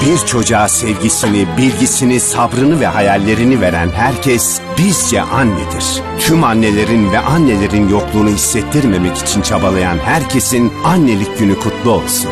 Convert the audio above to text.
Bir çocuğa sevgisini, bilgisini, sabrını ve hayallerini veren herkes bizce annedir. Tüm annelerin ve annelerin yokluğunu hissettirmemek için çabalayan herkesin annelik günü kutlu olsun.